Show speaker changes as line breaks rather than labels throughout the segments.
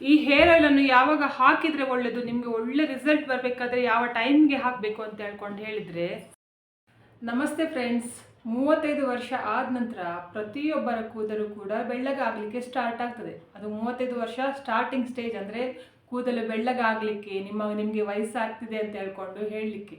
ಈ ಹೇರ್ ಆಯಿಲನ್ನು ಯಾವಾಗ ಹಾಕಿದರೆ ಒಳ್ಳೆಯದು ನಿಮಗೆ ಒಳ್ಳೆ ರಿಸಲ್ಟ್ ಬರಬೇಕಾದ್ರೆ ಯಾವ ಟೈಮ್ಗೆ ಹಾಕಬೇಕು ಅಂತ ಹೇಳ್ಕೊಂಡು ಹೇಳಿದರೆ, ನಮಸ್ತೆ ಫ್ರೆಂಡ್ಸ್ ಮೂವತ್ತೈದು ವರ್ಷ ಆದ ನಂತರ ಪ್ರತಿಯೊಬ್ಬರ ಕೂದಲು ಕೂಡ ಬೆಳ್ಳಗಾಗಲಿಕ್ಕೆ ಸ್ಟಾರ್ಟ್ ಆಗ್ತದೆ. ಅದು ಮೂವತ್ತೈದು ವರ್ಷ ಸ್ಟಾರ್ಟಿಂಗ್ ಸ್ಟೇಜ್ ಅಂದರೆ ಕೂದಲು ಬೆಳ್ಳಗಾಗಲಿಕ್ಕೆ, ನಿಮ್ಮ, ನಿಮಗೆ ವಯಸ್ಸಾಗ್ತಿದೆ ಅಂತ ಹೇಳ್ಕೊಂಡು ಹೇಳಲಿಕ್ಕೆ.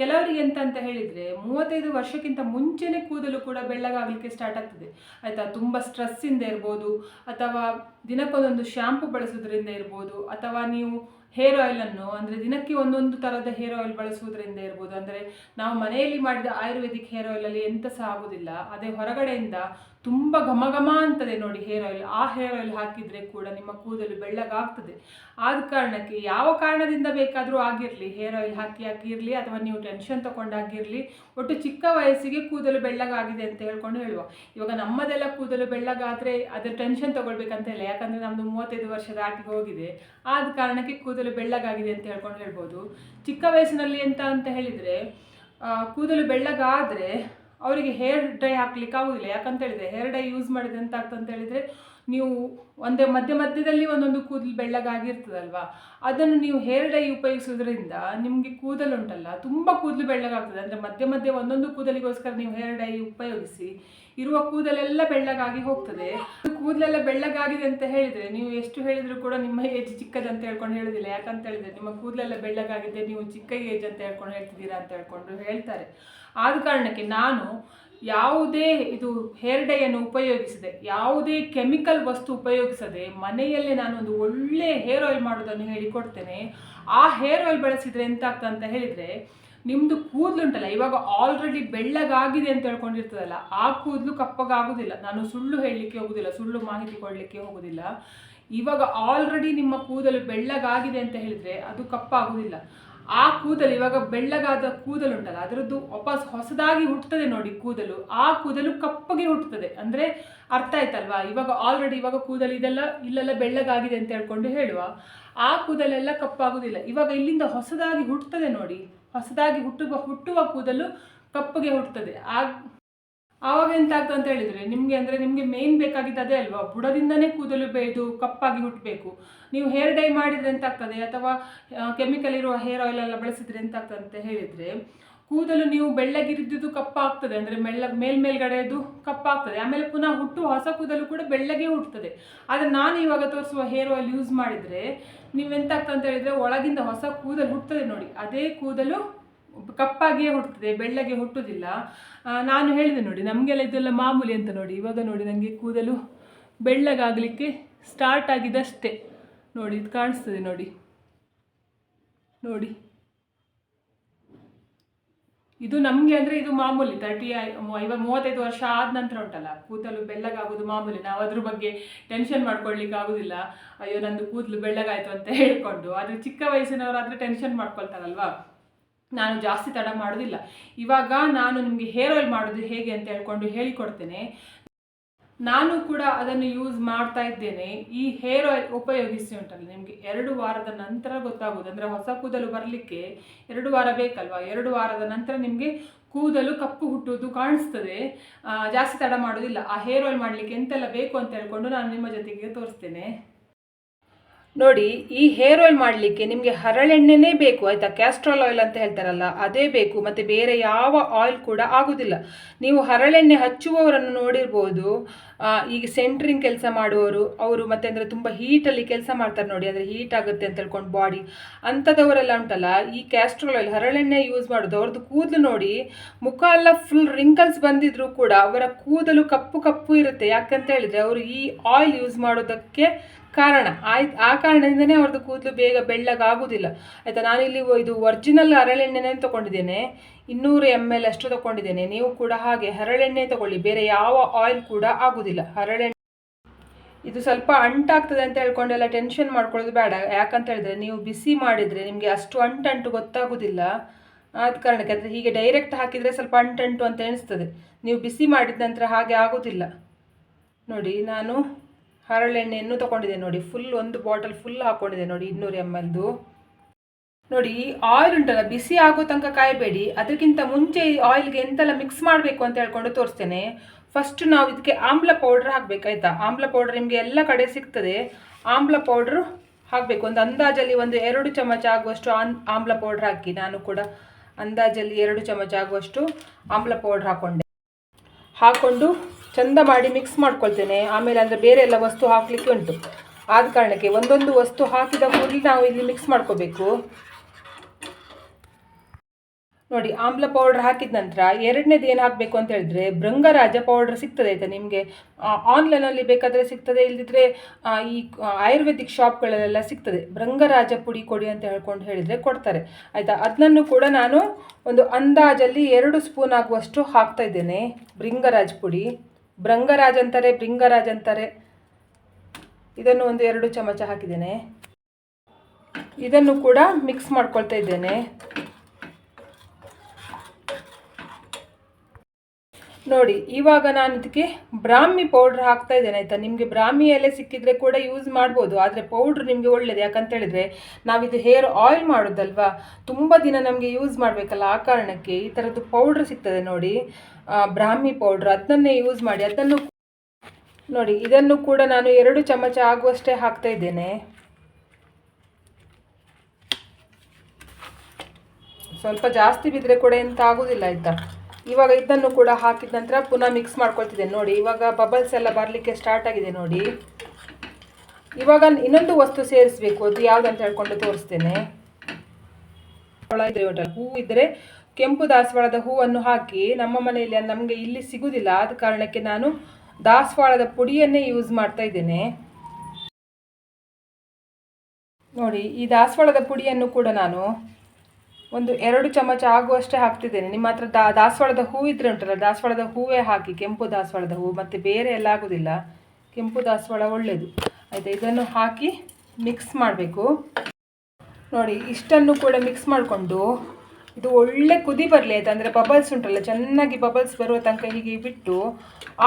ಕೆಲವರಿಗೆ ಎಂತ ಅಂತ ಹೇಳಿದರೆ ಮೂವತ್ತೈದು ವರ್ಷಕ್ಕಿಂತ ಮುಂಚೆನೇ ಕೂದಲು ಕೂಡ ಬೆಳ್ಳಗಾಗಲಿಕ್ಕೆ ಸ್ಟಾರ್ಟ್ ಆಗ್ತದೆ. ಆಯಿತಾ? ತುಂಬ ಸ್ಟ್ರೆಸ್ಸಿಂದ ಇರ್ಬೋದು, ಅಥವಾ ದಿನಕ್ಕೊಂದೊಂದು ಶ್ಯಾಂಪು ಬಳಸೋದ್ರಿಂದ ಇರ್ಬೋದು, ಅಥವಾ ನೀವು ಹೇರ್ ಆಯಿಲನ್ನು ಅಂದರೆ ದಿನಕ್ಕೆ ಒಂದೊಂದು ಥರದ ಹೇರ್ ಆಯಿಲ್ ಬಳಸುವುದರಿಂದ ಇರ್ಬೋದು. ಅಂದರೆ ನಾವು ಮನೆಯಲ್ಲಿ ಮಾಡಿದ ಆಯುರ್ವೇದಿಕ್ ಹೇರ್ ಆಯಿಲಲ್ಲಿ ಎಂತ ಸಹ ಆಗೋದಿಲ್ಲ. ಅದೇ ಹೊರಗಡೆಯಿಂದ ತುಂಬ ಘಮ ಘಮ ಅಂತದೆ ನೋಡಿ ಹೇರ್ ಆಯಿಲ್ ಆ ಹೇರ್ ಆಯಿಲ್ ಹಾಕಿದರೆ ಕೂಡ ನಿಮ್ಮ ಕೂದಲು ಬೆಳ್ಳಗಾಗ್ತದೆ. ಆದ ಕಾರಣಕ್ಕೆ ಯಾವ ಕಾರಣದಿಂದ ಬೇಕಾದರೂ ಆಗಿರಲಿ ಹೇರ್ ಆಯಿಲ್ ಹಾಕಿ ಆಗಿರಲಿ ಅಥವಾ ನೀವು ಟೆನ್ಷನ್ ತಗೊಂಡಾಗಿರಲಿ ಒಟ್ಟು ಚಿಕ್ಕ ವಯಸ್ಸಿಗೆ ಕೂದಲು ಬೆಳ್ಳಗಾಗಿದೆ ಅಂತ ಹೇಳ್ಕೊಂಡು ಹೇಳುವ. ಇವಾಗ ನಮ್ಮದೆಲ್ಲ ಕೂದಲು ಬೆಳ್ಳಗಾದರೆ ಅದರ ಟೆನ್ಷನ್ ತಗೊಳ್ಬೇಕಂತ ಇಲ್ಲ. ಯಾಕಂದರೆ ನಮ್ಮದು ಮೂವತ್ತೈದು ವರ್ಷದ ಆಟಿಗೆ ಹೋಗಿದೆ. ಆದ ಕಾರಣಕ್ಕೆ ಕೂದಲು ಬೆಳ್ಳಗಾಗಿದೆ ಅಂತ ಹೇಳ್ಕೊಂಡು ಹೇಳ್ಬೋದು. ಚಿಕ್ಕ ವಯಸ್ಸಿನಲ್ಲಿ ಎಂತ ಅಂತ ಹೇಳಿದರೆ ಕೂದಲು ಬೆಳ್ಳಗಾದರೆ ಅವರಿಗೆ ಹೇರ್ ಡ್ರೈ ಹಾಕ್ಲಿಕ್ಕೆ ಆಗೋದಿಲ್ಲ. ಯಾಕಂತ ಹೇಳಿದರೆ ಹೇರ್ ಡೈ ಯೂಸ್ ಮಾಡಿದ್ರೆ ಅಂತ ಹೇಳಿದ್ರೆ ನೀವು ಒಂದೇ ಮಧ್ಯ ಮಧ್ಯದಲ್ಲಿ ಒಂದೊಂದು ಕೂದಲು ಬೆಳ್ಳಗಾಗಿರ್ತದಲ್ವಾ? ಅದನ್ನು ನೀವು ಹೇರ್ ಡೈ ಉಪಯೋಗಿಸೋದ್ರಿಂದ ನಿಮಗೆ ಕೂದಲು ಉಂಟಲ್ಲ, ತುಂಬ ಕೂದಲು ಬೆಳ್ಳಗಾಗ್ತದೆ. ಅಂದರೆ ಮಧ್ಯ ಮಧ್ಯೆ ಒಂದೊಂದು ಕೂದಲಿಗೋಸ್ಕರ ನೀವು ಹೇರ್ ಡೈ ಉಪಯೋಗಿಸಿ ಇರುವ ಕೂದಲೆಲ್ಲ ಬೆಳ್ಳಗಾಗಿ ಹೋಗ್ತದೆ. ಕೂದಲೆಲ್ಲ ಬೆಳ್ಳಗಾಗಿದೆ ಅಂತ ಹೇಳಿದರೆ ನೀವು ಎಷ್ಟು ಹೇಳಿದರೂ ಕೂಡ ನಿಮ್ಮ ಏಜ್ ಚಿಕ್ಕದಂತ ಹೇಳ್ಕೊಂಡು ಹೇಳೋದಿಲ್ಲ. ಯಾಕಂತ ಹೇಳಿದರೆ ನಿಮ್ಮ ಕೂದಲೆಲ್ಲ ಬೆಳ್ಳಗಾಗಿದೆ, ನೀವು ಚಿಕ್ಕ ಏಜ್ ಅಂತ ಹೇಳ್ಕೊಂಡು ಹೇಳ್ತಿದ್ದೀರಾ ಅಂತ ಹೇಳ್ಕೊಂಡು ಹೇಳ್ತಾರೆ. ಆದ ಕಾರಣಕ್ಕೆ ನಾನು ಯಾವುದೇ ಇದು ಹೇರ್ ಡೈಯನ್ನು ಉಪಯೋಗಿಸದೆ, ಯಾವುದೇ ಕೆಮಿಕಲ್ ವಸ್ತು ಉಪಯೋಗಿಸದೆ ಮನೆಯಲ್ಲೇ ನಾನು ಒಂದು ಒಳ್ಳೆ ಹೇರ್ ಆಯಿಲ್ ಮಾಡೋದನ್ನು ಹೇಳಿಕೊಡ್ತೇನೆ ಆ ಹೇರ್ ಆಯಿಲ್ ಬಳಸಿದರೆ ಎಂತಾಗ್ತದೆ ಅಂತ ಹೇಳಿದರೆ ನಿಮ್ಮದು ಕೂದಲುಂಟಲ್ಲ ಇವಾಗ ಆಲ್ರೆಡಿ ಬೆಳ್ಳಗಾಗಿದೆ ಅಂತ ಹೇಳ್ಕೊಂಡಿರ್ತದಲ್ಲ, ಆ ಕೂದಲು ಕಪ್ಪಗಾಗೋದಿಲ್ಲ. ನಾನು ಸುಳ್ಳು ಹೇಳಲಿಕ್ಕೆ ಹೋಗೋದಿಲ್ಲ, ಸುಳ್ಳು ಮಾಹಿತಿ ಕೊಡಲಿಕ್ಕೆ ಹೋಗೋದಿಲ್ಲ. ಇವಾಗ ಆಲ್ರೆಡಿ ನಿಮ್ಮ ಕೂದಲು ಬೆಳ್ಳಗಾಗಿದೆ ಅಂತ ಹೇಳಿದರೆ ಅದು ಕಪ್ಪಾಗೋದಿಲ್ಲ. ಆ ಕೂದಲು ಇವಾಗ ಬೆಳ್ಳಗಾದ ಕೂದಲು ಉಂಟಲ್ಲ, ಅದರದ್ದು ವಾಪಸ್ ಹೊಸದಾಗಿ ಹುಟ್ಟುತ್ತದೆ ನೋಡಿ ಕೂದಲು. ಆ ಕೂದಲು ಕಪ್ಪಗೆ ಹುಟ್ಟುತ್ತದೆ ಅಂದರೆ ಅರ್ಥ ಆಯ್ತಲ್ವಾ? ಇವಾಗ ಆಲ್ರೆಡಿ ಇವಾಗ ಕೂದಲು ಇದೆಲ್ಲ, ಇಲ್ಲೆಲ್ಲ ಬೆಳ್ಳಗಾಗಿದೆ ಅಂತ ಹೇಳ್ಕೊಂಡು ಹೇಳುವ. ಆ ಕೂದಲೆಲ್ಲ ಕಪ್ಪಾಗುವುದಿಲ್ಲ ಇವಾಗ ಇಲ್ಲಿಂದ ಹೊಸದಾಗಿ ಹುಟ್ಟುತ್ತದೆ ನೋಡಿ. ಹೊಸದಾಗಿ ಹುಟ್ಟುವ ಹುಟ್ಟುವ ಕೂದಲು ಕಪ್ಪಗೆ ಹುಟ್ಟುತ್ತದೆ ಆ ಆವಾಗ ಎಂತ ಆಗ್ತದೆ ಅಂತ ಹೇಳಿದರೆ, ನಿಮಗೆ ಅಂದರೆ ನಿಮಗೆ ಮೇನ್ ಬೇಕಾಗಿದ್ದು ಅದೇ ಅಲ್ವಾ? ಬುಡದಿಂದನೇ ಕೂದಲು ಬೇಯ್ದು ಕಪ್ಪಾಗಿ ಹುಟ್ಟಬೇಕು ನೀವು ಹೇರ್ ಡೈ ಮಾಡಿದರೆ ಎಂತಾಗ್ತದೆ? ಅಥವಾ ಕೆಮಿಕಲ್ ಇರುವ ಹೇರ್ ಆಯಿಲ್ ಎಲ್ಲ ಬಳಸಿದ್ರೆ ಎಂತ ಆಗ್ತದೆ ಅಂತ ಹೇಳಿದರೆ, ಕೂದಲು ನೀವು ಬೆಳ್ಳಗಿರಿದ್ದು ಕಪ್ಪಾಗ್ತದೆ. ಅಂದರೆ ಮೆಲ್ಲ ಮೇಲ್ಗಡೆದು ಕಪ್ಪಾಗ್ತದೆ. ಆಮೇಲೆ ಪುನಃ ಹುಟ್ಟು ಹೊಸ ಕೂದಲು ಕೂಡ ಬೆಳ್ಳಗೆ ಹುಟ್ಟುತ್ತದೆ ಆದರೆ ನಾನು ಇವಾಗ ತೋರಿಸುವ ಹೇರ್ ಆಯಿಲ್ ಯೂಸ್ ಮಾಡಿದರೆ ನೀವೆಂತ ಆಗ್ತದೆ ಅಂತ ಹೇಳಿದರೆ, ಒಳಗಿಂದ ಹೊಸ ಕೂದಲು ಹುಟ್ಟುತ್ತದೆ ನೋಡಿ. ಅದೇ ಕೂದಲು ಕಪ್ಪಾಗಿಯೇ ಹುಟ್ಟುತ್ತದೆ, ಬೆಳ್ಳಗೆ ಹುಟ್ಟುವುದಿಲ್ಲ. ನಾನು ಹೇಳಿದೆ ನೋಡಿ, ನಮಗೆಲ್ಲ ಇದೆಲ್ಲ ಮಾಮೂಲಿ ಅಂತ ನೋಡಿ, ಇವಾಗ ನೋಡಿ ನನಗೆ ಕೂದಲು ಬೆಳ್ಳಗಾಗಲಿಕ್ಕೆ ಸ್ಟಾರ್ಟ್ ಆಗಿದಷ್ಟೇ. ನೋಡಿ, ಇದು ಕಾಣಿಸ್ತದೆ ನೋಡಿ. ನೋಡಿ. ಇದು ನಮಗೆ ಅಂದರೆ ಇದು ಮಾಮೂಲಿ ತರ್ಟಿ ಇವಾಗ ಮೂವತ್ತೈದು ವರ್ಷ ಆದ ನಂತರ ಉಂಟಲ್ಲ, ಕೂದಲು ಬೆಳ್ಳಗಾಗೋದು ಮಾಮೂಲಿ. ನಾವು ಅದ್ರ ಬಗ್ಗೆ ಟೆನ್ಷನ್ ಮಾಡ್ಕೊಳ್ಲಿಕ್ಕೆ ಆಗೋದಿಲ್ಲ. ಅಯ್ಯೋ, ನಂದು ಕೂದಲು ಬೆಳ್ಳಗಾಯಿತು ಅಂತ ಹೇಳ್ಕೊಂಡು, ಆದರೆ ಚಿಕ್ಕ ವಯಸ್ಸಿನವರಾದರೆ ಟೆನ್ಷನ್ ಮಾಡ್ಕೊಳ್ತಾರಲ್ವಾ? ನಾನು ಜಾಸ್ತಿ ತಡ ಮಾಡೋದಿಲ್ಲ. ಇವಾಗ ನಾನು ನಿಮಗೆ ಹೇರ್ ಆಯಿಲ್ ಮಾಡೋದು ಹೇಗೆ ಅಂತ ಹೇಳ್ಕೊಂಡು ಹೇಳಿಕೊಡ್ತೇನೆ. ನಾನು ಕೂಡ ಅದನ್ನು ಯೂಸ್ ಮಾಡ್ತಾ ಇದ್ದೇನೆ. ಈ ಹೇರ್ ಆಯಿಲ್ ಉಪಯೋಗಿಸಿ ಉಂಟಲ್ಲ, ನಿಮಗೆ ಎರಡು ವಾರದ ನಂತರ ಗೊತ್ತಾಗೋದು ಅಂದರೆ ಹೊಸ ಕೂದಲು ಬರಲಿಕ್ಕೆ ಎರಡು ವಾರ ಬೇಕಲ್ವಾ? ಎರಡು ವಾರದ ನಂತರ ನಿಮಗೆ ಕೂದಲು ಕಪ್ಪು ಹುಟ್ಟುವುದು ಕಾಣಿಸ್ತದೆ. ಜಾಸ್ತಿ ತಡ ಮಾಡೋದಿಲ್ಲ. ಆ ಹೇರ್ ಆಯಿಲ್ ಮಾಡಲಿಕ್ಕೆ ಎಂತೆಲ್ಲ ಬೇಕು ಅಂತ ಹೇಳ್ಕೊಂಡು ನಾನು ನಿಮ್ಮ ಜೊತೆಗೆ ತೋರಿಸ್ತೇನೆ. ನೋಡಿ, ಈ ಹೇರ್ ಆಯಿಲ್ ಮಾಡಲಿಕ್ಕೆ ನಿಮಗೆ ಹರಳೆಣ್ಣೆನೇ ಬೇಕು. ಆಯಿತಾ? ಕ್ಯಾಸ್ಟ್ರಾಲ್ ಆಯಿಲ್ ಅಂತ ಹೇಳ್ತಾರಲ್ಲ, ಅದೇ ಬೇಕು. ಮತ್ತು ಬೇರೆ ಯಾವ ಆಯಿಲ್ ಕೂಡ ಆಗೋದಿಲ್ಲ. ನೀವು ಹರಳೆಣ್ಣೆ ಹಚ್ಚುವವರನ್ನು ನೋಡಿರ್ಬೋದು. ಈಗ ಸೆಂಟ್ರಿಂಗ್ ಕೆಲಸ ಮಾಡುವವರು, ಅವರು ಮತ್ತೆ ಅಂದರೆ ತುಂಬ ಹೀಟಲ್ಲಿ ಕೆಲಸ ಮಾಡ್ತಾರೆ ನೋಡಿ. ಅಂದರೆ ಹೀಟ್ ಆಗುತ್ತೆ ಅಂತ ಹೇಳ್ಕೊಂಡು ಬಾಡಿ ಅಂಥದವರೆಲ್ಲ ಉಂಟಲ್ಲ, ಈ ಕ್ಯಾಸ್ಟ್ರಾಲ್ ಆಯಿಲ್ ಹರಳೆಣ್ಣೆ ಯೂಸ್ ಮಾಡೋದು ಅವ್ರದ್ದು ಕೂದಲು ನೋಡಿ, ಮುಖ ಎಲ್ಲ ಫುಲ್ ರಿಂಕಲ್ಸ್ ಬಂದಿದ್ರು ಕೂಡ ಅವರ ಕೂದಲು ಕಪ್ಪು ಕಪ್ಪು ಇರುತ್ತೆ. ಯಾಕಂತ ಹೇಳಿದರೆ ಅವರು ಈ ಆಯಿಲ್ ಯೂಸ್ ಮಾಡೋದಕ್ಕೆ ಕಾರಣ. ಆಯ್ತು, ಆ ಕಾರಣದಿಂದನೇ ಅವ್ರದ್ದು ಕೂದಲು ಬೇಗ ಬೆಳ್ಳಗಾಗುವುದಿಲ್ಲ ಆಯಿತಾ ಇಲ್ಲಿ ಇದು ಒರ್ಜಿನಲ್ ಹರಳೆಣ್ಣೆನೇ ತೊಗೊಂಡಿದ್ದೇನೆ. ಇನ್ನೂರು ಎಂ ಎಲ್ ಅಷ್ಟು ತೊಗೊಂಡಿದ್ದೇನೆ. ನೀವು ಕೂಡ ಹಾಗೆ ಹರಳೆಣ್ಣೆ ತಗೊಳ್ಳಿ. ಬೇರೆ ಯಾವ ಆಯಿಲ್ ಕೂಡ ಆಗೋದಿಲ್ಲ. ಹರಳೆಣ್ಣೆ ಇದು ಸ್ವಲ್ಪ ಅಂಟಾಗ್ತದೆ ಅಂತ ಹೇಳ್ಕೊಂಡೆಲ್ಲ ಟೆನ್ಷನ್ ಮಾಡ್ಕೊಳ್ಳೋದು ಬೇಡ. ಯಾಕಂತ ಹೇಳಿದ್ರೆ ನೀವು ಬಿಸಿ ಮಾಡಿದರೆ ನಿಮಗೆ ಅಷ್ಟು ಅಂಟಂಟು ಗೊತ್ತಾಗೋದಿಲ್ಲ. ಆದ ಕಾರಣಕ್ಕೆ ಅಂದರೆ ಹೀಗೆ ಡೈರೆಕ್ಟ್ ಹಾಕಿದರೆ ಸ್ವಲ್ಪ ಅಂಟಂಟು ಅಂತ ಎಣಿಸ್ತದೆ. ನೀವು ಬಿಸಿ ಮಾಡಿದ ನಂತರ ಹಾಗೆ ಆಗೋದಿಲ್ಲ. ನೋಡಿ, ನಾನು ಹರಳೆಣ್ಣೆಯನ್ನು ತೊಗೊಂಡಿದ್ದೇನೆ ನೋಡಿ. ಫುಲ್ ಒಂದು ಬಾಟಲ್ ಫುಲ್ ಹಾಕ್ಕೊಂಡಿದ್ದೆ ನೋಡಿ ಇನ್ನೂರು ಎಂ ಎಲ್ದು ನೋಡಿ ಆಯಿಲ್ ಉಂಟಲ್ಲ, ಬಿಸಿ ಆಗೋ ತನಕ ಕಾಯಬೇಡಿ. ಅದಕ್ಕಿಂತ ಮುಂಚೆ ಈ ಆಯಿಲ್ಗೆ ಎಂತೆಲ್ಲ ಮಿಕ್ಸ್ ಮಾಡಬೇಕು ಅಂತ ಹೇಳ್ಕೊಂಡು ತೋರಿಸ್ತೇನೆ. ಫಸ್ಟ್ ನಾವು ಇದಕ್ಕೆ ಆಮ್ಲ ಪೌಡರ್ ಹಾಕಬೇಕಾಯ್ತಾ ಆಮ್ಲ ಪೌಡರ್ ನಿಮಗೆ ಎಲ್ಲ ಕಡೆ ಸಿಗ್ತದೆ. ಆಮ್ಲ ಪೌಡ್ರು ಹಾಕಬೇಕು. ಒಂದು ಅಂದಾಜಲ್ಲಿ ಒಂದು ಎರಡು ಚಮಚ ಆಗುವಷ್ಟು ಆನ್, ಆಮ್ಲ ಪೌಡ್ರ್ ಹಾಕಿ. ನಾನು ಕೂಡ ಅಂದಾಜಲ್ಲಿ ಎರಡು ಚಮಚ ಆಗುವಷ್ಟು ಆಮ್ಲ ಪೌಡ್ರ್ ಹಾಕ್ಕೊಂಡೆ ಹಾಕ್ಕೊಂಡು ಚಂದ ಮಾಡಿ ಮಿಕ್ಸ್ ಮಾಡ್ಕೊಳ್ತೇನೆ. ಆಮೇಲೆ ಅಂದರೆ ಬೇರೆ ಎಲ್ಲ ವಸ್ತು ಹಾಕಲಿಕ್ಕೆ ಉಂಟು. ಆದ ಕಾರಣಕ್ಕೆ ಒಂದೊಂದು ವಸ್ತು ಹಾಕಿದ ಕೂಡಲೇ ನಾವು ಇಲ್ಲಿ ಮಿಕ್ಸ್ ಮಾಡ್ಕೋಬೇಕು. ನೋಡಿ, ಆಮ್ಲ ಪೌಡರ್ ಹಾಕಿದ ನಂತರ ಎರಡನೇದು ಏನು ಹಾಕಬೇಕು ಅಂತ ಹೇಳಿದ್ರೆ ಭೃಂಗರಾಜ ಪೌಡರ್ ಸಿಗ್ತದೆ ಆಯಿತಾ ನಿಮಗೆ? ಆನ್ಲೈನಲ್ಲಿ ಬೇಕಾದರೆ ಸಿಗ್ತದೆ ಇಲ್ಲದಿದ್ದರೆ ಈ ಆಯುರ್ವೇದಿಕ್ ಶಾಪ್ಗಳಲ್ಲೆಲ್ಲ ಸಿಗ್ತದೆ. ಭೃಂಗರಾಜ ಪುಡಿ ಕೊಡಿ ಅಂತ ಹೇಳ್ಕೊಂಡು ಹೇಳಿದರೆ ಕೊಡ್ತಾರೆ. ಆಯಿತಾ? ಅದನ್ನು ಕೂಡ ನಾನು ಒಂದು ಅಂದಾಜಲ್ಲಿ ಎರಡು ಸ್ಪೂನ್ ಆಗುವಷ್ಟು ಹಾಕ್ತಾ ಇದ್ದೇನೆ ಭೃಂಗರಾಜ ಪುಡಿ. ಭೃಂಗರಾಜ್ ಅಂತಾರೆ ಭೃಂಗರಾಜ್ ಅಂತಾರೆ. ಇದನ್ನು ಒಂದು ಎರಡು ಚಮಚ ಹಾಕಿದ್ದೇನೆ. ಇದನ್ನು ಕೂಡ ಮಿಕ್ಸ್ ಮಾಡ್ಕೊಳ್ತಾ ಇದ್ದೇನೆ. ನೋಡಿ, ಇವಾಗ ನಾನು ಇದಕ್ಕೆ ಬ್ರಾಹ್ಮಿ ಪೌಡ್ರ್ ಹಾಕ್ತಾ ಇದ್ದೇನೆ, ಆಯಿತಾ? ನಿಮಗೆ ಬ್ರಾಹ್ಮಿ ಎಲೆ ಸಿಕ್ಕಿದ್ರೆ ಕೂಡ ಯೂಸ್ ಮಾಡ್ಬೋದು, ಆದರೆ ಪೌಡ್ರ್ ನಿಮಗೆ ಒಳ್ಳೇದು. ಯಾಕಂತ ಹೇಳಿದ್ರೆ ನಾವಿದು ಹೇರ್ ಆಯಿಲ್ ಮಾಡೋದಲ್ವಾ? ತುಂಬ ದಿನ ನಮಗೆ ಯೂಸ್ ಮಾಡಬೇಕಲ್ಲ ಆ ಕಾರಣಕ್ಕೆ ಈ ಥರದ್ದು ಪೌಡ್ರ್ ಸಿಗ್ತದೆ ನೋಡಿ. ಬ್ರಾಹ್ಮಿ ಪೌಡ್ರ್, ಅದನ್ನೇ ಯೂಸ್ ಮಾಡಿ, ಅದನ್ನು ನೋಡಿ, ಇದನ್ನು ಕೂಡ ನಾನು ಎರಡು ಚಮಚ ಆಗುವಷ್ಟೇ ಹಾಕ್ತಾ ಇದ್ದೇನೆ. ಸ್ವಲ್ಪ ಜಾಸ್ತಿ ಬಿದ್ದರೆ ಕೂಡ ಎಂತ ಆಗೋದಿಲ್ಲ ಆಯಿತಾ? ಇವಾಗ ಇದನ್ನು ಕೂಡ ಹಾಕಿದ ನಂತರ ಪುನಃ ಮಿಕ್ಸ್ ಮಾಡ್ಕೊಳ್ತಿದ್ದೇನೆ. ನೋಡಿ, ಇವಾಗ ಬಬಲ್ಸ್ ಎಲ್ಲ ಬರಲಿಕ್ಕೆ ಸ್ಟಾರ್ಟ್ ಆಗಿದೆ, ನೋಡಿ. ಇವಾಗ ಇನ್ನೊಂದು ವಸ್ತು ಸೇರಿಸಬೇಕು, ಅದು ಯಾವುದಂತ ಹೇಳ್ಕೊಂಡು ತೋರಿಸ್ತೇನೆ. ಹೂ ಇದ್ದರೆ ಕೆಂಪು ದಾಸವಾಳದ ಹೂವನ್ನು ಹಾಕಿ ನಮ್ಮ ಮನೆಯಲ್ಲಿ ನಮಗೆ ಇಲ್ಲಿ ಸಿಗುವುದಿಲ್ಲ ಆದ ಕಾರಣಕ್ಕೆ ನಾನು ದಾಸವಾಳದ ಪುಡಿಯನ್ನೇ ಯೂಸ್ ಮಾಡ್ತಾ ಇದ್ದೇನೆ. ನೋಡಿ, ಈ ದಾಸವಾಳದ ಪುಡಿಯನ್ನು ಕೂಡ ನಾನು ಒಂದು ಎರಡು ಚಮಚ ಆಗುವಷ್ಟೇ ಹಾಕ್ತಿದ್ದೇನೆ. ನಿಮ್ಮ ಹತ್ರ ದಾ, ದಾಸವಾಳದ ಹೂ ಇದ್ರೆ ಉಂಟಲ್ಲ, ದಾಸವಾಳದ ಹೂವೇ ಹಾಕಿ, ಕೆಂಪು ದಾಸವಾಳದ ಹೂ, ಮತ್ತು ಬೇರೆ ಎಲ್ಲ ಆಗೋದಿಲ್ಲ. ಕೆಂಪು ದಾಸವಾಳ ಒಳ್ಳೆಯದು ಆಯಿತಾ, ಇದನ್ನು ಹಾಕಿ ಮಿಕ್ಸ್ ಮಾಡಬೇಕು. ನೋಡಿ, ಇಷ್ಟನ್ನು ಕೂಡ ಮಿಕ್ಸ್ ಮಾಡಿಕೊಂಡು ಇದು ಒಳ್ಳೆ ಕುದಿ ಬರಲಿ ಆಯ್ತು. ಅಂದರೆ ಬಬಲ್ಸ್ ಉಂಟಲ್ಲ, ಚೆನ್ನಾಗಿ ಬಬಲ್ಸ್ ಬರುವ ತನಕ ಹೀಗೆ ಬಿಟ್ಟು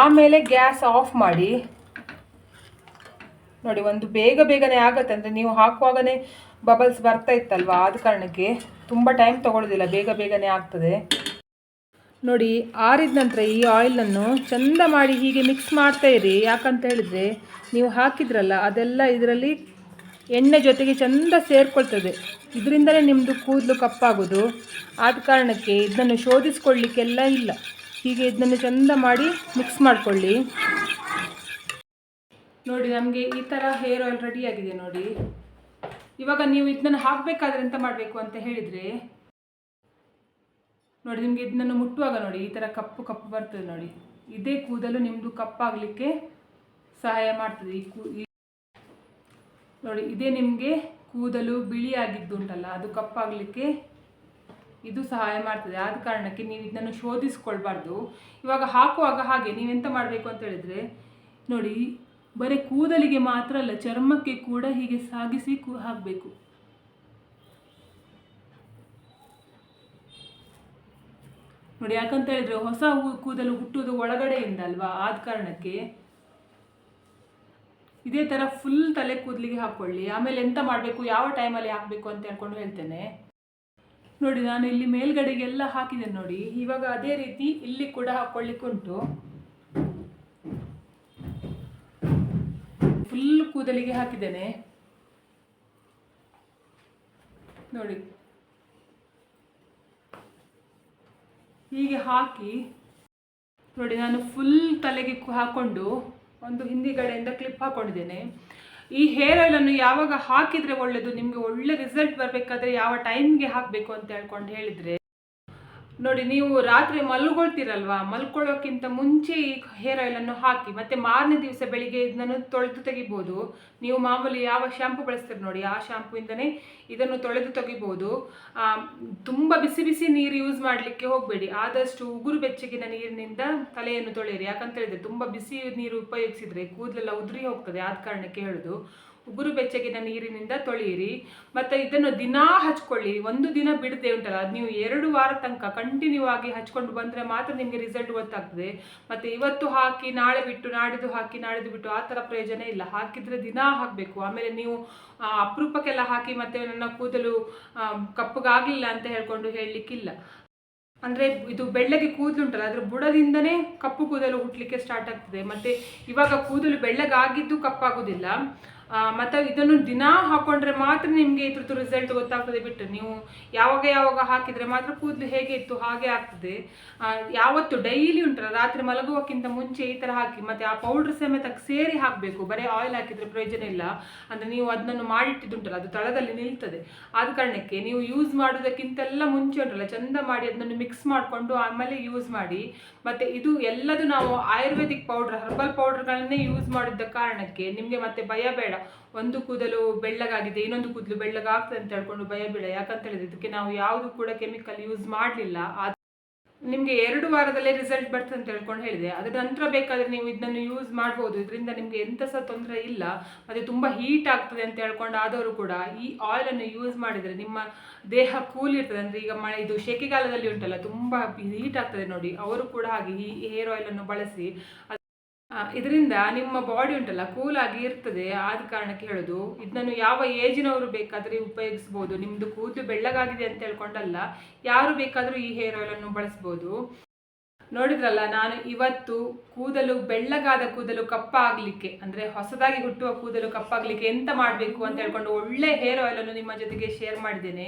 ಆಮೇಲೆ ಗ್ಯಾಸ್ ಆಫ್ ಮಾಡಿ. ನೋಡಿ, ಒಂದು ಬೇಗ ಬೇಗನೆ ಆಗತ್ತೆ. ಅಂದರೆ ನೀವು ಹಾಕುವಾಗನೇ ಬಬಲ್ಸ್ ಬರ್ತಾ ಇತ್ತಲ್ವಾ? ಆದ ಕಾರಣಕ್ಕೆ ತುಂಬ ಟೈಮ್ ತೊಗೊಳ್ಳೋದಿಲ್ಲ ಬೇಗ ಬೇಗನೆ ಆಗ್ತದೆ. ನೋಡಿ, ಆರಿದ ನಂತರ ಈ ಆಯಿಲನ್ನು ಚಂದ ಮಾಡಿ ಹೀಗೆ ಮಿಕ್ಸ್ ಮಾಡ್ತಾ ಇರಿ. ಯಾಕಂತ ಹೇಳಿದರೆ, ನೀವು ಹಾಕಿದ್ರಲ್ಲ, ಅದೆಲ್ಲ ಇದರಲ್ಲಿ ಎಣ್ಣೆ ಜೊತೆಗೆ ಚಂದ ಸೇರಿಕೊಳ್ತದೆ. ಇದರಿಂದಲೇ ನಿಮ್ಮದು ಕೂದಲು ಕಪ್ಪಾಗೋದು. ಆದ ಕಾರಣಕ್ಕೆ ಇದನ್ನು ಶೋಧಿಸ್ಕೊಳ್ಳಿಕ್ಕೆಲ್ಲ ಇಲ್ಲ. ಹೀಗೆ ಇದನ್ನು ಚಂದ ಮಾಡಿ ಮಿಕ್ಸ್ ಮಾಡಿಕೊಳ್ಳಿ. ನೋಡಿ, ನಮಗೆ ಈ ಥರ ಹೇರ್ ಆಯಿಲ್ ರೆಡಿಯಾಗಿದೆ ನೋಡಿ. ಇವಾಗ ನೀವು ಇದನ್ನು ಹಾಕಬೇಕಾದ್ರೆ ಎಂತ ಮಾಡಬೇಕು ಅಂತ ಹೇಳಿದರೆ, ನೋಡಿ, ನಿಮಗೆ ಇದನ್ನು ಮುಟ್ಟುವಾಗ ನೋಡಿ, ಈ ಥರ ಕಪ್ಪು ಕಪ್ಪು ಬರ್ತದೆ ನೋಡಿ. ಇದೇ ಕೂದಲು ನಿಮ್ಮದು ಕಪ್ಪಾಗಲಿಕ್ಕೆ ಸಹಾಯ ಮಾಡ್ತದೆ. ಈ ಕೂ ನೋಡಿ, ಇದೇ ನಿಮಗೆ ಕೂದಲು ಬಿಳಿಯಾಗಿದ್ದುಂಟಲ್ಲ, ಅದು ಕಪ್ಪಾಗಲಿಕ್ಕೆ ಇದು ಸಹಾಯ ಮಾಡ್ತದೆ. ಆದ ಕಾರಣಕ್ಕೆ ನೀವು ಇದನ್ನು ಶೋಧಿಸ್ಕೊಳ್ಬಾರ್ದು. ಇವಾಗ ಹಾಕುವಾಗ ಹಾಗೆ ನೀವೆಂತ ಮಾಡಬೇಕು ಅಂತ ಹೇಳಿದರೆ, ನೋಡಿ, ಬರೀ ಕೂದಲಿಗೆ ಮಾತ್ರ ಅಲ್ಲ, ಚರ್ಮಕ್ಕೆ ಕೂಡ ಹೀಗೆ ಸಾಗಿಸಿ ಕೂ, ಹಾಕಬೇಕು. ನೋಡಿ, ಯಾಕಂತ ಹೇಳಿದ್ರೆ, ಹೊಸ ಕೂದಲು ಹುಟ್ಟುವುದು ಒಳಗಡೆಯಿಂದ ಅಲ್ವಾ ಆದ ಕಾರಣಕ್ಕೆ ಇದೇ ಥರ ಫುಲ್ ತಲೆ ಕೂದಲಿಗೆ ಹಾಕ್ಕೊಳ್ಳಿ ಆಮೇಲೆ ಎಂತ ಮಾಡಬೇಕು? ಯಾವ ಟೈಮಲ್ಲಿ ಹಾಕಬೇಕು ಅಂತ ಹೇಳ್ಕೊಂಡು ಹೇಳ್ತೇನೆ. ನೋಡಿ, ನಾನು ಇಲ್ಲಿ ಮೇಲ್ಗಡೆಗೆಲ್ಲ ಹಾಕಿದ್ದೇನೆ ನೋಡಿ. ಇವಾಗ ಅದೇ ರೀತಿ ಇಲ್ಲಿ ಕೂಡ ಹಾಕ್ಕೊಳ್ಳಿಕ್ಕುಂಟು ಫುಲ್ ಕೂದಲಿಗೆ ಹಾಕಿದ್ದೇನೆ. ನೋಡಿ. ಹೀಗೆ ಹಾಕಿ ನೋಡಿ, ನಾನು ಫುಲ್ ತಲೆಗೆ ಹಾಕೊಂಡು ಒಂದು ಹಿಂದಿಗಡೆಯಿಂದ ಕ್ಲಿಪ್ ಹಾಕೊಂಡಿದ್ದೇನೆ. ಈ ಹೇರ್ ಆಯಿಲನ್ನು ಯಾವಾಗ ಹಾಕಿದರೆ ಒಳ್ಳೆಯದು ನಿಮಗೆ ಒಳ್ಳೆ ರಿಸಲ್ಟ್ ಬರಬೇಕಾದ್ರೆ ಯಾವ ಟೈಮ್ಗೆ ಹಾಕಬೇಕು ಅಂತ ಹೇಳ್ಕೊಂಡು ಹೇಳಿದರೆ. ನೋಡಿ, ನೀವು ರಾತ್ರಿ ಮಲ್ಕೊಳ್ತೀರಲ್ವಾ ಮಲ್ಕೊಳ್ಳೋಕ್ಕಿಂತ ಮುಂಚೆ ಈ ಹೇರ್ ಆಯಿಲನ್ನು ಹಾಕಿ, ಮತ್ತೆ ಮಾರನೇ ದಿವಸ ಬೆಳಿಗ್ಗೆ ಇದನ್ನು ತೊಳೆದು ತೆಗಿಬೋದು. ನೀವು ಮಾಮೂಲಿ ಯಾವ ಶ್ಯಾಂಪು ಬಳಸ್ತೀರಿ ನೋಡಿ, ಆ ಶ್ಯಾಂಪುಯಿಂದನೇ ಇದನ್ನು ತೊಳೆದು ತೆಗಿಬೋದು. ತುಂಬ ಬಿಸಿ ಬಿಸಿ ನೀರು ಯೂಸ್ ಮಾಡಲಿಕ್ಕೆ ಹೋಗಬೇಡಿ. ಆದಷ್ಟು ಉಗುರು ಬೆಚ್ಚಗಿನ ನೀರಿನಿಂದ ತಲೆಯನ್ನು ತೊಳೆಯಿರಿ. ಯಾಕಂತ ಹೇಳಿದ್ರೆ ತುಂಬ ಬಿಸಿ ನೀರು ಉಪಯೋಗಿಸಿದರೆ ಕೂದಲೆಲ್ಲ ಉದುರಿ ಹೋಗ್ತದೆ, ಆದ ಕಾರಣಕ್ಕೆ ಹೇಳೋದು. ಉಗುರು ಬೆಚ್ಚಗಿನ ನೀರಿನಿಂದ ತೊಳೆಯಿರಿ ಮತ್ತು ಇದನ್ನು ದಿನಾ ಹಚ್ಕೊಳ್ಳಿ. ಒಂದು ದಿನ ಬಿಡದೆ ಉಂಟಲ್ಲ, ಅದು ನೀವು ಎರಡು ವಾರ ತನಕ ಕಂಟಿನ್ಯೂ ಆಗಿ ಹಚ್ಕೊಂಡು ಬಂದರೆ ಮಾತ್ರ ನಿಮಗೆ ರಿಸಲ್ಟ್ ಗೊತ್ತಾಗ್ತದೆ. ಮತ್ತು ಇವತ್ತು ಹಾಕಿ, ನಾಳೆ ಬಿಟ್ಟು, ನಾಡಿದ್ದು ಹಾಕಿ ನಾಡಿದ್ದು ಬಿಟ್ಟು ಆ ಥರ ಪ್ರಯೋಜನ ಇಲ್ಲ. ಹಾಕಿದರೆ ದಿನಾ ಹಾಕಬೇಕು. ಆಮೇಲೆ ನೀವು ಅಪರೂಪಕ್ಕೆಲ್ಲ ಹಾಕಿ ಮತ್ತೆ ನನ್ನ ಕೂದಲು ಕಪ್ಪಗಾಗಲಿಲ್ಲ ಅಂತ ಹೇಳ್ಕೊಂಡು ಹೇಳಲಿಕ್ಕಿಲ್ಲ. ಅಂದರೆ ಇದು ಬೆಳ್ಳಗೆ ಕೂದಲು ಉಂಟಲ್ಲ, ಅದರ ಬುಡದಿಂದನೇ ಕಪ್ಪು ಕೂದಲು ಹುಟ್ಟಲಿಕ್ಕೆ ಸ್ಟಾರ್ಟ್ ಆಗ್ತದೆ. ಮತ್ತು ಇವಾಗ ಕೂದಲು ಬೆಳ್ಳಗಾಗಿದ್ದು ಕಪ್ಪಾಗೋದಿಲ್ಲ. ಮತ್ತೆ ಇದನ್ನು ದಿನಾ ಹಾಕೊಂಡ್ರೆ ಮಾತ್ರ ನಿಮಗೆ ಇದ್ರದ್ದು ರಿಸಲ್ಟ್ ಗೊತ್ತಾಗ್ತದೆ ಬಿಟ್ಟು. ನೀವು ಯಾವಾಗ ಯಾವಾಗ ಹಾಕಿದ್ರೆ ಮಾತ್ರ ಕೂದಲು ಹೇಗೆ ಇತ್ತು ಹಾಗೆ ಆಗ್ತದೆ. ಯಾವತ್ತು ಡೈಲಿ ಉಂಟಲ್ಲ, ರಾತ್ರಿ ಮಲಗುವಕ್ಕಿಂತ ಮುಂಚೆ ಈ ಥರ ಹಾಕಿ, ಮತ್ತೆ ಆ ಪೌಡರ್ ಸಮೇತ ಸೇರಿ ಹಾಕಬೇಕು. ಬರೀ ಆಯಿಲ್ ಹಾಕಿದ್ರೆ ಪ್ರಯೋಜನ ಇಲ್ಲ. ಅಂದರೆ ನೀವು ಅದನ್ನು ಮಾಡಿಟ್ಟಿದ್ದುಂಟಲ್ಲ, ಅದು ತಳದಲ್ಲಿ ನಿಲ್ತದೆ. ಆದ ಕಾರಣಕ್ಕೆ ನೀವು ಯೂಸ್ ಮಾಡೋದಕ್ಕಿಂತೆಲ್ಲ ಮುಂಚೆ ಉಂಟಲ್ಲ, ಚಂದ ಮಾಡಿ ಅದನ್ನು ಮಿಕ್ಸ್ ಮಾಡಿಕೊಂಡು ಆಮೇಲೆ ಯೂಸ್ ಮಾಡಿ. ಮತ್ತೆ ಇದು ಎಲ್ಲದೂ ನಾವು ಆಯುರ್ವೇದಿಕ್ ಪೌಡರ್ ಹರ್ಬಲ್ ಪೌಡ್ರ್ಗಳನ್ನೇ ಯೂಸ್ ಮಾಡಿದ್ದ ಕಾರಣಕ್ಕೆ ನಿಮಗೆ ಮತ್ತೆ ಭಯ ಬೇಡ. ಒಂದು ಕೂದಲು ಬೆಳ್ಳಗಾಗಿದೆ, ಇನ್ನೊಂದು ಕೂದಲು ಬೆಳ್ಳಗಾಗ್ತದೆ ಅಂತ ಹೇಳ್ಕೊಂಡು ಭಯ ಬೇಡ ಯಾಕಂತ ಹೇಳಿದ್ರೆ ಇದಕ್ಕೆ ನಾವು ಯಾವುದು ಕೂಡ ಕೆಮಿಕಲ್ ಯೂಸ್ ಮಾಡಲಿಲ್ಲ. ನಿಮಗೆ ಎರಡು ವಾರದಲ್ಲೇ ರಿಸಲ್ಟ್ ಬರ್ತದೆ ಅಂತ ಹೇಳ್ಕೊಂಡು ಹೇಳಿದೆ. ಅದರ ನಂತರ ಬೇಕಾದರೆ ನೀವು ಇದನ್ನು ಯೂಸ್ ಮಾಡ್ಬೋದು. ಇದರಿಂದ ನಿಮಗೆ ಎಂಥ ಸಹ ತೊಂದರೆ ಇಲ್ಲ. ಮತ್ತು ತುಂಬ ಹೀಟ್ ಆಗ್ತದೆ ಅಂತ ಹೇಳ್ಕೊಂಡು ಆದವರು ಕೂಡ ಈ ಆಯಿಲನ್ನು ಯೂಸ್ ಮಾಡಿದರೆ ನಿಮ್ಮ ದೇಹ ಕೂಲ್ ಇರ್ತದೆ. ಅಂದರೆ ಈಗ ಮಳೆ, ಇದು ಶೆಕೆಗಾಲದಲ್ಲಿ ಉಂಟಲ್ಲ, ತುಂಬ ಹೀಟ್ ಆಗ್ತದೆ ನೋಡಿ. ಅವರು ಕೂಡ ಹಾಗೆ ಈ ಹೇರ್ ಆಯಿಲನ್ನು ಬಳಸಿ. ಇದರಿಂದ ನಿಮ್ಮ ಬಾಡಿ ಉಂಟಲ್ಲ ಕೂಲ್ ಆಗಿ ಇರ್ತದೆ. ಆದ ಕಾರಣಕ್ಕೆ ಹೇಳೋದು, ಇದನ್ನು ಯಾವ ಏಜಿನವರು ಬೇಕಾದರೆ ಉಪಯೋಗಿಸ್ಬೋದು. ನಿಮ್ಮದು ಕೂದಲು ಬೆಳ್ಳಗಾಗಿದೆ ಅಂತ ಹೇಳ್ಕೊಂಡಲ್ಲ, ಯಾರು ಬೇಕಾದರೂ ಈ ಹೇರ್ ಆಯಿಲನ್ನು ಬಳಸ್ಬೋದು. ನೋಡಿದ್ರಲ್ಲ, ನಾನು ಇವತ್ತು ಕೂದಲು ಬೆಳ್ಳಗಾದ ಕೂದಲು ಕಪ್ಪಾಗಲಿಕ್ಕೆ, ಅಂದರೆ ಹೊಸದಾಗಿ ಹುಟ್ಟುವ ಕೂದಲು ಕಪ್ಪಾಗಲಿಕ್ಕೆ ಎಂತ ಮಾಡಬೇಕು ಅಂತ ಹೇಳ್ಕೊಂಡು ಒಳ್ಳೆ ಹೇರ್ ಆಯಿಲನ್ನು ನಿಮ್ಮ ಜೊತೆಗೆ ಶೇರ್ ಮಾಡಿದ್ದೇನೆ.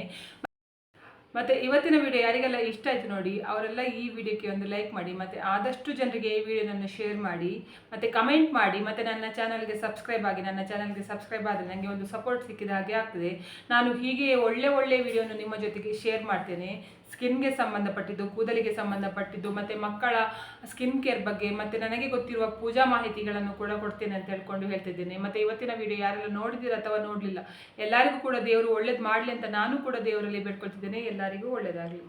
ಮತ್ತೆ ಇವತ್ತಿನ ವಿಡಿಯೋ ಯಾರಿಗೆಲ್ಲ ಇಷ್ಟ ಆಯ್ತು ನೋಡಿ, ಅವರೆಲ್ಲ ಈ ವಿಡಿಯೋಕ್ಕೆ ಒಂದು ಲೈಕ್ ಮಾಡಿ, ಮತ್ತೆ ಆದಷ್ಟು ಜನರಿಗೆ ಈ ವಿಡಿಯೋನನ್ನು ಶೇರ್ ಮಾಡಿ, ಮತ್ತೆ ಕಮೆಂಟ್ ಮಾಡಿ, ಮತ್ತೆ ನನ್ನ ಚಾನಲ್ಗೆ ಸಬ್ಸ್ಕ್ರೈಬ್ ಆಗಿ, ನನ್ನ ಚಾನಲ್ಗೆ ಸಬ್ಸ್ಕ್ರೈಬ್ ಆದರೆ ನನಗೆ ಒಂದು ಸಪೋರ್ಟ್ ಸಿಕ್ಕಿದ ಹಾಗೆ ಆಗ್ತದೆ. ನಾನು ಹೀಗೆ ಒಳ್ಳೆ ಒಳ್ಳೆ ವಿಡಿಯೋನ ನಿಮ್ಮ ಜೊತೆಗೆ ಶೇರ್ ಮಾಡ್ತೇನೆ. ಸ್ಕಿನ್ಗೆ ಸಂಬಂಧಪಟ್ಟಿದ್ದು, ಕೂದಲಿಗೆ ಸಂಬಂಧಪಟ್ಟಿದ್ದು, ಮತ್ತೆ ಮಕ್ಕಳ ಸ್ಕಿನ್ ಕೇರ್ ಬಗ್ಗೆ, ಮತ್ತೆ ನನಗೆ ಗೊತ್ತಿರುವ ಪೂಜಾ ಮಾಹಿತಿಗಳನ್ನು ಕೂಡ ಕೊಡ್ತೇನೆ ಅಂತ ಹೇಳ್ಕೊಂಡು ಹೇಳ್ತಿದ್ದೇನೆ. ಮತ್ತೆ ಇವತ್ತಿನ ವಿಡಿಯೋ ಯಾರೆಲ್ಲ ನೋಡಿದಿರ ಅಥವಾ ನೋಡಲಿಲ್ಲ, ಎಲ್ಲರಿಗೂ ಕೂಡ ದೇವರು ಒಳ್ಳೇದು ಮಾಡಲಿ ಅಂತ ನಾನು ಕೂಡ ದೇವರಲ್ಲಿ ಬೇಡ್ಕೊಳ್ತಿದ್ದೇನೆ. ಎಲ್ಲರಿಗೂ ಒಳ್ಳೇದಾಗಲಿ.